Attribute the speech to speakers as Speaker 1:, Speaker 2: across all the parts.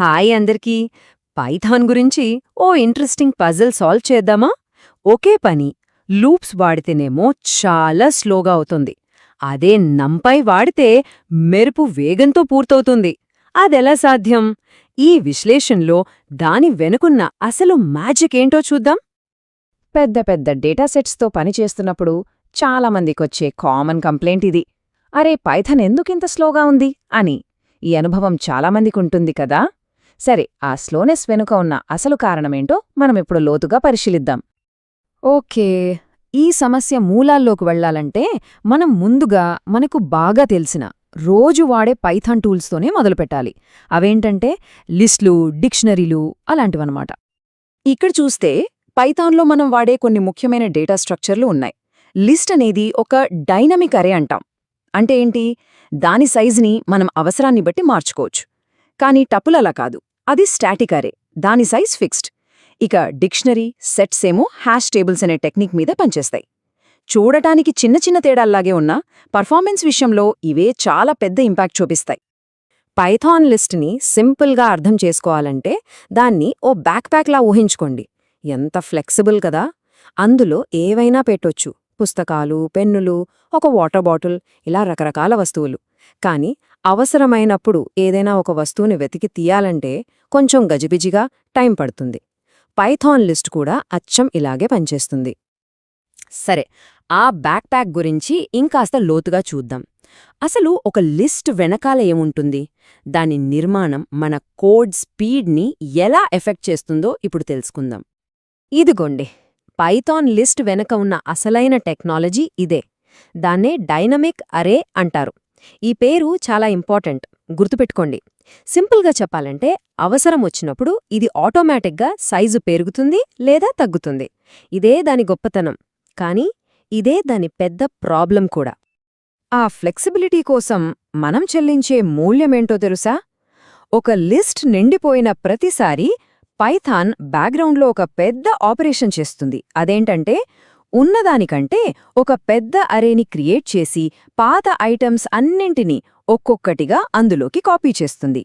Speaker 1: Hi అందరికీ. Python గురించి ఓ interesting puzzle solve చేద్దామా? ఒకే పని లూప్స్ వాడితేనేమో చాలా స్లోగా అవుతుంది. అదే నంపై వాడితే మెరుపు వేగంతో పూర్తవుతుంది. అదెలా సాధ్యం? ఈ విశ్లేషణలో దాని వెనుకున్న అసలు మ్యాజిక్ ఏంటో చూద్దాం.
Speaker 2: పెద్ద పెద్ద డేటాసెట్స్తో పనిచేస్తున్నప్పుడు చాలామందికొచ్చే కామన్ కంప్లైంట్ ఇది. అరే పైథన్ ఎందుకింత స్లోగా ఉంది? అని. ఈ అనుభవం చాలామందికుంటుంది కదా? సరే ఆ స్లోనెస్ వెనుక ఉన్న అసలు కారణమేంటో మనమిప్పుడు లోతుగా పరిశీలిద్దాం. ఓకే ఈ సమస్య మూలాల్లోకి వెళ్ళాలంటే మనం ముందుగా మనకు బాగా తెలిసిన రోజు వాడే పైథాన్ టూల్స్తోనే మొదలుపెట్టాలి. అవేంటంటే లిస్టులు డిక్షనరీలు అలాంటివన్నమాట. ఇక్కడ చూస్తే పైథాన్లో మనం వాడే కొన్ని ముఖ్యమైన డేటా స్ట్రక్చర్లు ఉన్నాయి. లిస్ట్ అనేది ఒక డైనమిక్ అరే అంటాం. అంటే ఏంటి? దాని సైజుని మనం అవసరాన్ని బట్టి మార్చుకోవచ్చు. కానీ టపుల్ అలా కాదు. అది స్టాటిక్ అరే దాని సైజ్ ఫిక్స్డ్ ఇక డిక్షనరీ సెట్స్ ఏమో హ్యాష్ టేబుల్స్ అనే టెక్నిక్ మీద పనిచేస్తాయి. చూడటానికి చిన్న చిన్న తేడాల్లాగే ఉన్నా పర్ఫార్మెన్స్ విషయంలో ఇవే చాలా పెద్ద ఇంపాక్ట్ చూపిస్తాయి.
Speaker 1: పైథాన్ లిస్ట్ని సింపుల్గా అర్థం చేసుకోవాలంటే దాన్ని ఓ బ్యాక్ప్యాక్లా ఊహించుకోండి. ఎంత ఫ్లెక్సిబుల్ కదా! అందులో ఏవైనా పెట్టొచ్చు. పుస్తకాలు పెన్నులు ఒక వాటర్ బాటిల్ ఇలా రకరకాల వస్తువులు. కానీ అవసరమైనప్పుడు ఏదైనా ఒక వస్తువుని వెతికి తీయాలంటే కొంచెం గజిబిజిగా టైం పడుతుంది. పైథాన్ లిస్ట్ కూడా అచ్చం ఇలాగే పనిచేస్తుంది. సరే ఆ బ్యాక్ ప్యాక్ గురించి ఇంకాస్త లోతుగా చూద్దాం. అసలు ఒక లిస్ట్ వెనకాల ఏముంటుంది? దాని నిర్మాణం మన కోడ్ స్పీడ్ని ఎలా ఎఫెక్ట్ చేస్తుందో ఇప్పుడు తెలుసుకుందాం. ఇదిగోండి పైథాన్ లిస్ట్ వెనక ఉన్న అసలైన టెక్నాలజీ ఇదే. దాన్నే డైనమిక్ అరే అంటారు. ఈ పేరు చాలా ఇంపార్టెంట్. గుర్తుపెట్టుకోండి. సింపుల్గా చెప్పాలంటే అవసరం వచ్చినప్పుడు ఇది ఆటోమేటిక్గా సైజు పెరుగుతుంది లేదా తగ్గుతుంది. ఇదే దాని గొప్పతనం. కానీ ఇదే దాని పెద్ద ప్రాబ్లం కూడా.
Speaker 2: ఆ ఫ్లెక్సిబిలిటీ కోసం మనం చెల్లించే మూల్యమేంటో తెలుసా? ఒక లిస్ట్ నిండిపోయిన ప్రతిసారి పైథాన్ బ్యాక్గ్రౌండ్లో ఒక పెద్ద ఆపరేషన్ చేస్తుంది. అదేంటంటే ఉన్నదానికంటే ఒక పెద్ద అరేని క్రియేట్ చేసి పాత ఐటమ్స్ అన్నింటినీ ఒక్కొక్కటిగా అందులోకి కాపీ చేస్తుంది.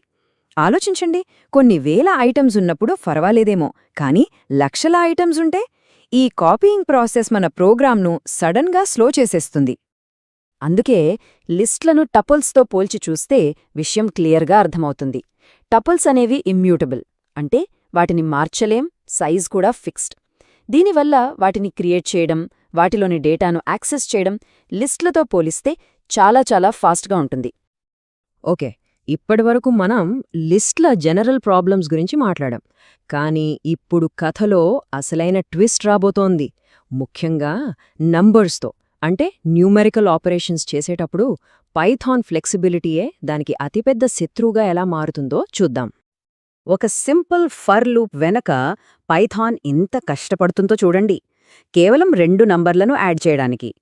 Speaker 2: ఆలోచించండి కొన్ని వేల ఐటమ్స్ ఉన్నప్పుడు పర్వాలేదేమో కానీ లక్షల ఐటమ్స్ ఉంటే ఈ కాపీయింగ్ ప్రాసెస్ మన ప్రోగ్రామ్ను సడన్గా స్లో చేసేస్తుంది. అందుకే లిస్ట్లను టపుల్స్తో పోల్చి చూస్తే విషయం క్లియర్గా అర్థమవుతుంది. టపుల్స్ అనేవి ఇమ్యూటబుల్ అంటే వాటిని మార్చలేం సైజ్ కూడా ఫిక్స్డ్. దీనివల్ల వాటిని క్రియేట్ చేయడం వాటిలోని డేటాను యాక్సెస్ చేయడం లిస్ట్లతో పోలిస్తే చాలా చాలా ఫాస్ట్గా ఉంటుంది.
Speaker 1: ఓకే. ఇప్పటివరకు మనం లిస్ట్ల జనరల్ ప్రాబ్లమ్స్ గురించి మాట్లాడాం. కానీ ఇప్పుడు కథలో అసలైన ట్విస్ట్ రాబోతోంది. ముఖ్యంగా నంబర్స్తో అంటే న్యూమెరికల్ ఆపరేషన్స్ చేసేటప్పుడు పైథాన్ ఫ్లెక్సిబిలిటీయే దానికి అతిపెద్ద శత్రువుగా ఎలా మారుతుందో చూద్దాం. ఒక సింపుల్ ఫర్ లూప్ వెనక పైథాన్ ఇంత కష్టపడుతుందో చూడండి. కేవలం రెండు నంబర్లను యాడ్ చేయడానికి.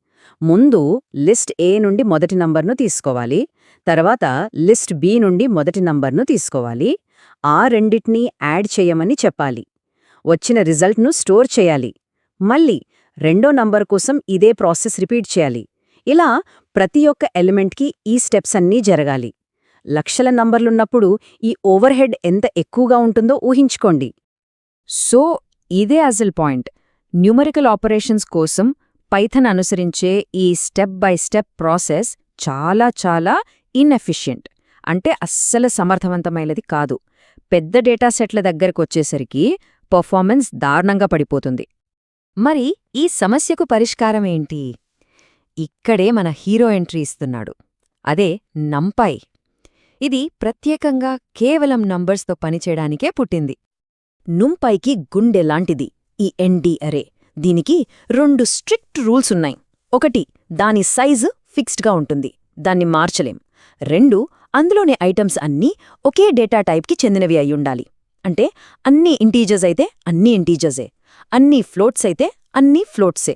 Speaker 1: ముందు లిస్ట్ ఏ నుండి మొదటి నంబర్ను తీసుకోవాలి. తర్వాత లిస్ట్ బి నుండి మొదటి నంబర్ను తీసుకోవాలి. ఆ రెండిటినీ యాడ్ చేయమని చెప్పాలి. వచ్చిన రిజల్ట్ను స్టోర్ చేయాలి. మళ్ళీ రెండో నంబర్ కోసం ఇదే ప్రాసెస్ రిపీట్ చేయాలి. ఇలా ప్రతి ఒక్క ఎలిమెంట్కి ఈ స్టెప్స్ అన్నీ జరగాలి. లక్షల నంబర్లున్నప్పుడు ఈ ఓవర్హెడ్ ఎంత ఎక్కువగా ఉంటుందో ఊహించుకోండి.
Speaker 2: సో ఇదే అసలు పాయింట్. న్యూమరికల్ ఆపరేషన్స్ కోసం పైథన్ అనుసరించే ఈ స్టెప్ బై స్టెప్ ప్రాసెస్ చాలా చాలా ఇన్ఎఫిషియంట్. అంటే అస్సలు సమర్థవంతమైనది కాదు. పెద్ద డేటా సెట్ల దగ్గరకొచ్చేసరికి పర్ఫార్మెన్స్ దారుణంగా పడిపోతుంది. మరి ఈ సమస్యకు పరిష్కారమేంటి ఇక్కడే మన హీరో ఎంట్రీ ఇస్తున్నాడు. అదే నంపాయి ఇది ప్రత్యేకంగా కేవలం నంబర్స్తో పనిచేయడానికే పుట్టింది. నుంపైకి గుండెలాంటిది ఈ ఎన్డి అరే దీనికి రెండు స్ట్రిక్ట్ రూల్స్ ఉన్నాయి. ఒకటి దాని సైజు ఫిక్స్డ్గా ఉంటుంది. దాన్ని మార్చలేం. రెండు అందులోని ఐటమ్స్ అన్నీ ఒకే డేటా టైప్కి చెందినవి అయ్యుండాలి అంటే అన్ని ఇంటీజర్స్ అయితే అన్ని ఇంటీజర్సే. అన్ని ఫ్లోట్స్ అయితే అన్ని ఫ్లోట్సే.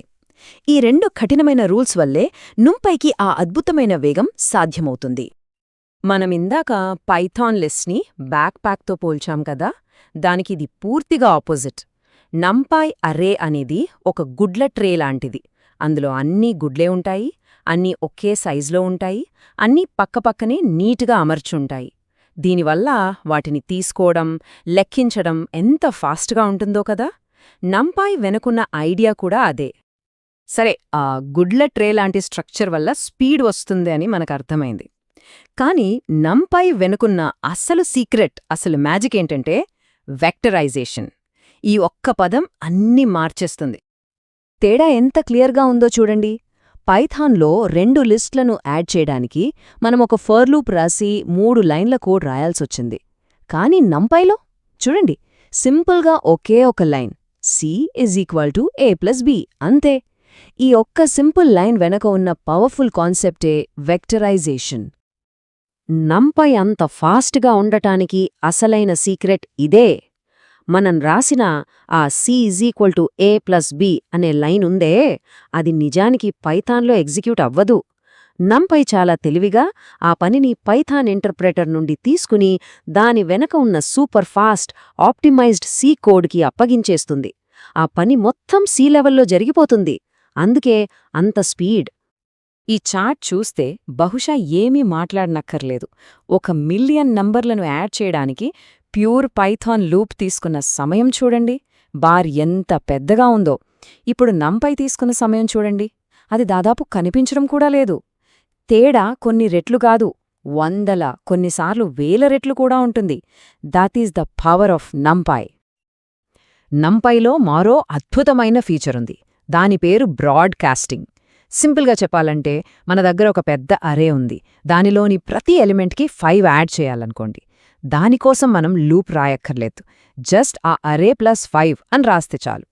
Speaker 2: ఈ రెండు కఠినమైన రూల్స్ వల్లే నుంపైకి ఆ అద్భుతమైన వేగం సాధ్యమవుతుంది.
Speaker 1: మనమిందాక పైథాన్ లిస్ట్ని బ్యాక్ ప్యాక్తో పోల్చాం కదా దానికి ఇది పూర్తిగా ఆపోజిట్ నంపాయ్ అర్రే అనేది ఒక గుడ్ల ట్రే లాంటిది. అందులో అన్నీ గుడ్లే ఉంటాయి అన్నీ ఒకే సైజులో ఉంటాయి అన్నీ పక్కపక్కనే నీట్గా అమర్చుంటాయి. దీనివల్ల వాటిని తీసుకోవడం లెక్కించడం ఎంత ఫాస్ట్గా ఉంటుందో కదా! నంపాయ్ వెనుకున్న ఐడియా కూడా అదే. సరే ఆ గుడ్ల ట్రే లాంటి స్ట్రక్చర్ వల్ల స్పీడ్ వస్తుంది అని మనకు అర్థమైంది. కానీ నంపై వెనుకున్న అసలు సీక్రెట్ అసలు మ్యాజిక్ ఏంటంటే వెక్టరైజేషన్ ఈ ఒక్క పదం అన్నీ మార్చేస్తుంది.
Speaker 2: తేడా ఎంత క్లియర్గా ఉందో చూడండి. పైథాన్లో రెండు లిస్ట్లను యాడ్ చేయడానికి మనం ఒక ఫర్లూప్ రాసి మూడు లైన్ల కోడ్ రాయాల్సొచ్చింది కానీ నంపైలో? చూడండి. సింపుల్గా ఒకే ఒక line. C is equal to A plus B అంతే. ఈ ఒక్క సింపుల్ లైన్ వెనక ఉన్న పవర్ఫుల్ కాన్సెప్టే వెక్టరైజేషన్ నంపై అంత ఫాస్ట్గా ఉండటానికి అసలైన సీక్రెట్ ఇదే. మనం రాసిన ఆ C is equal to A plus B అనే లైన్ ఉందే అది నిజానికి పైథాన్లో ఎగ్జిక్యూట్ అవ్వదు. నంపై చాలా తెలివిగా ఆ పనిని పైథాన్ ఇంటర్ప్రెటర్ నుండి తీసుకుని దాని వెనక ఉన్న సూపర్ ఫాస్ట్ ఆప్టిమైజ్డ్ సి కోడ్కి అప్పగించేస్తుంది. ఆ పని మొత్తం సి లెవెల్లో జరిగిపోతుంది. అందుకే అంత స్పీడ్.
Speaker 1: ఈ చార్ట్ చూస్తే బహుశా ఏమీ మాట్లాడనక్కర్లేదు. ఒక మిలియన్ నంబర్లను యాడ్ చేయడానికి ప్యూర్ పైథాన్ లూప్ తీసుకున్న సమయం చూడండి. బార్ ఎంత పెద్దగా ఉందో. ఇప్పుడు నంపై తీసుకున్న సమయం చూడండి. అది దాదాపు కనిపించడం కూడా లేదు. తేడా కొన్ని రెట్లు కాదు. వందల కొన్నిసార్లు వేల రెట్లు కూడా ఉంటుంది. That is the power of NumPy నంపైలో మరో అద్భుతమైన ఫీచరుంది దాని పేరు బ్రాడ్కాస్టింగ్ సింపుల్గా చెప్పాలంటే మన దగ్గర ఒక పెద్ద అరే ఉంది. దానిలోని ప్రతి ఎలిమెంట్కి ఫైవ్ యాడ్ చేయాలనుకోండి. దానికోసం మనం లూప్ రాయక్కర్లేదు. జస్ట్ ఆ అరే ప్లస్ ఫైవ్ అని రాస్తే చాలు.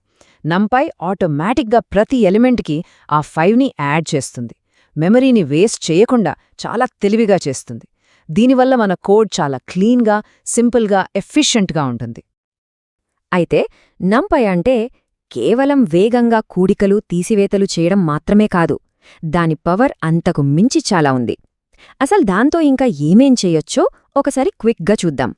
Speaker 1: నంపై ఆటోమేటిక్గా ప్రతి ఎలిమెంట్కి ఆ ఫైవ్ని యాడ్ చేస్తుంది. మెమరీని వేస్ట్ చేయకుండా చాలా తెలివిగా చేస్తుంది. దీనివల్ల మన కోడ్ చాలా క్లీన్గా సింపుల్గా ఎఫిషియెంట్గా ఉంటుంది.
Speaker 2: అయితే నంపై అంటే కేవలం వేగంగా కూడికలు తీసివేతలు చేయడం మాత్రమే కాదు దాని పవర్ అంతకు మించి చాలా ఉంది. అసలు దాంతో ఇంకా ఏమేం చేయొచ్చో ఒకసారి క్విక్గా చూద్దాం.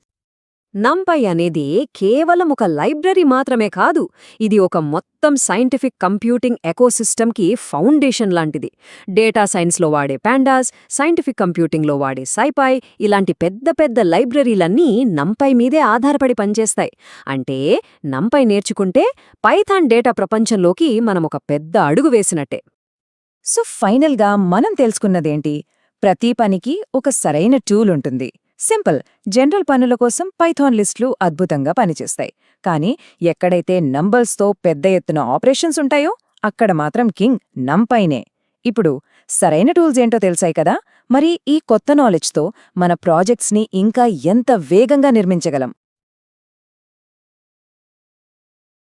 Speaker 1: నంపై అనేది కేవలం ఒక లైబ్రరీ మాత్రమే కాదు ఇది ఒక మొత్తం సైంటిఫిక్ కంప్యూటింగ్ ఎకోసిస్టమ్కి ఫౌండేషన్ లాంటిది. డేటా సైన్స్లో వాడే పాండాస్ సైంటిఫిక్ కంప్యూటింగ్లో వాడే సైపై ఇలాంటి పెద్ద పెద్ద లైబ్రరీలన్నీ నంపై మీదే ఆధారపడి పనిచేస్తాయి. అంటే నంపై నేర్చుకుంటే పైథాన్ డేటా ప్రపంచంలోకి మనం ఒక పెద్ద అడుగు వేసినట్టే.
Speaker 2: సో ఫైనల్గా మనం తెలుసుకున్నదేంటి? ప్రతి పనికి ఒక సరైన టూల్ ఉంటుంది. సింపుల్. జనరల్ పనుల కోసం పైథాన్ లిస్టులు అద్భుతంగా పనిచేస్తాయి. కానీ ఎక్కడైతే నంబర్స్తో పెద్ద ఎత్తున ఆపరేషన్స్ ఉంటాయో అక్కడ మాత్రం కింగ్ నంపైనే ఇప్పుడు సరైన టూల్స్ ఏంటో తెలిసాయి కదా? మరి ఈ కొత్త నాలెడ్జ్తో మన ప్రాజెక్ట్స్ని ఇంకా ఎంత వేగంగా నిర్మించగలం?